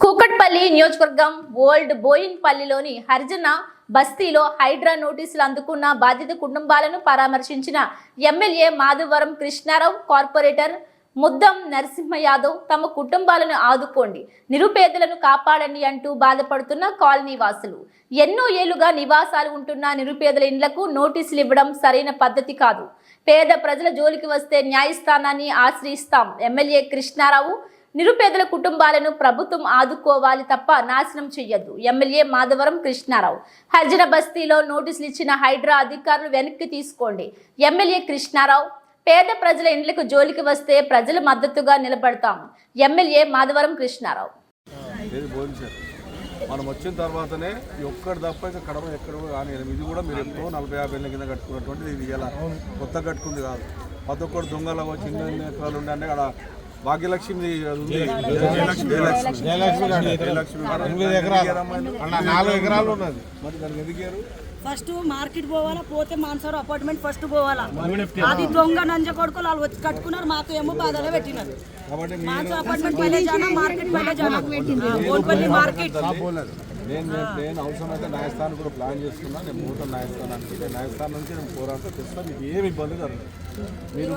కూకట్పల్లి నియోజకవర్గం ఓల్డ్ బోయిన్పల్లిలోని హరిజన బస్తీలో హైడ్రా నోటీసులు అందుకున్న బాధిత కుటుంబాలను పరామర్శించిన ఎమ్మెల్యే మాధవరం కృష్ణారావు కార్పొరేటర్ ముద్దం నరసింహ యాదవ్ తమ కుటుంబాలను ఆదుకోండి నిరుపేదలను కాపాడండి అంటూ బాధపడుతున్న కాలనీ వాసులు ఎన్నో ఏళ్ళుగా నివాసాలు ఉంటున్న నిరుపేదల ఇండ్లకు నోటీసులు ఇవ్వడం సరైన పద్ధతి కాదు. పేద ప్రజల జోలికి వస్తే న్యాయస్థానాన్ని ఆశ్రయిస్తాం. ఎమ్మెల్యే కృష్ణారావు నిరుపేదల కుటుంబాలను ప్రభుత్వం ఆదుకోవాలి తప్ప నాశనం చెయ్యొద్దు ఎమ్మెల్యే మాధవరం కృష్ణారావు. హర్జన బస్తీలో నోటీసులు ఇచ్చిన హైడ్రా అధికారులు వెనక్కి తీసుకోండి. ఎమ్మెల్యే కృష్ణారావు పేద ప్రజల ఇండ్లకు జోలికి వస్తే ప్రజల మద్దతుగా నిలబడతాం. ఎమ్మెల్యే మాధవరం కృష్ణారావు. మనం వచ్చిన తర్వాతనే ఈ ఒక్కటి తప్ప ఇక కడమ ఎక్కడ కానీ ఇది కూడా మీరు ఎంతో నలభై యాభై ఏళ్ళ కింద కట్టుకున్నటువంటిది. ఇది ఇలా కొత్త కట్టుకుంది కాదు. ప్రతి ఒక్కరు దొంగలు వచ్చి చిన్న చిన్న ఎకరాలు ఉండే అక్కడ భాగ్యలక్ష్మి నాలుగు ఎకరాలు ఉన్నది. మరి దానికి ఎదిగారు ఫస్ట్ మార్కెట్ పోవాలా పోతే మాన్సార్ అపార్ట్మెంట్ ఫస్ట్ పోవాలా? అది దొంగ నంజ కొడుకులు వాళ్ళు వచ్చి కట్టుకున్నారు మాకు ఏమో బాధలో పెట్టినారు. కాబట్టి మాన్సార్ అపార్ట్మెంట్ పైన జానా మార్కెట్ పైన జానా. మార్కెట్. నేను నేను అవసరం అయితే న్యాయస్థానం కూడా ప్లాన్ చేస్తున్నా నేను మూత న్యాయస్థానానికి నేను న్యాయస్థానం నుంచి నేను పోరాటం తెస్తా మీకు ఏమి ఇబ్బంది కలగదు మీరు